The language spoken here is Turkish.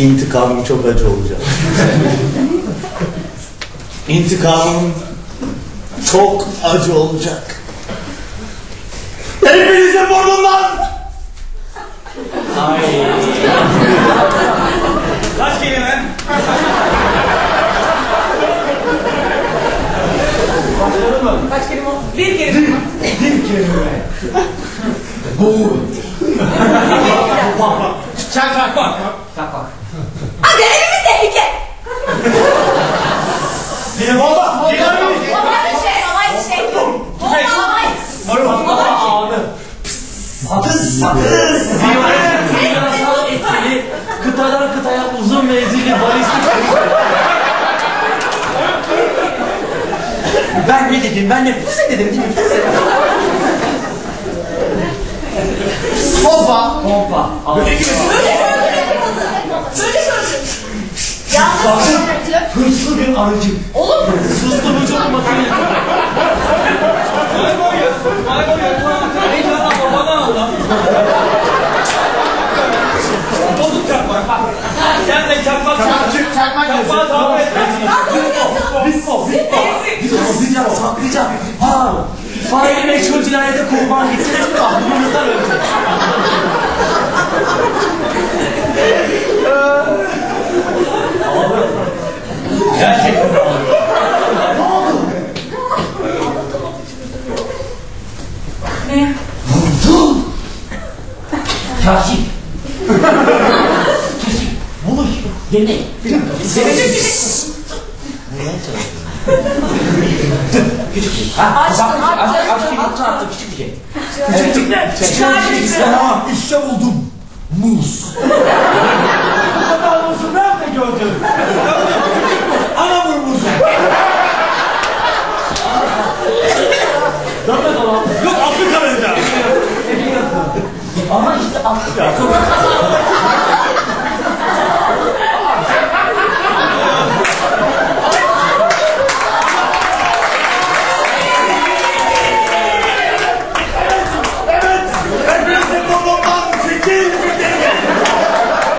İntikamım çok acı olacak. İntikamım çok acı olacak. Hepinize burnumdan! Kaç kelime? Kaç kelime? Bir kelime. Çak çak bak. Hadi Sakız sakız! Kimyasal etkili, kıtadan kıtaya uzun menzilli balistik Ben ne dedim? Ben ne füze dedim değil mi? Füze. Pompa. Pompa. Çocuk öldü. Yalnız öldü. Hırslı bir arıcı. Olur mu? Bozuk çakmak. Bak. Sen de çakmak çakmak. Çakmak Çakmağı tahmin etmesin. Bitko, bitko. Saklayacağım, saklayacağım. Ha, faili meçhul cinayete kurban gideceğiz. Aklımızdan ölecek. Gerçekten Ne? Kaşif. Keşif. Buluş. Dene. Denecek bir şey. Küçük bir şey. Açtım, açtım, açtım, açtım, küçük bir şey. Küçük bir şey. Çıkar bir şey. İşte buldum. Muz. Bu kadar muzu nerede gördün? Ama işte atlıyor.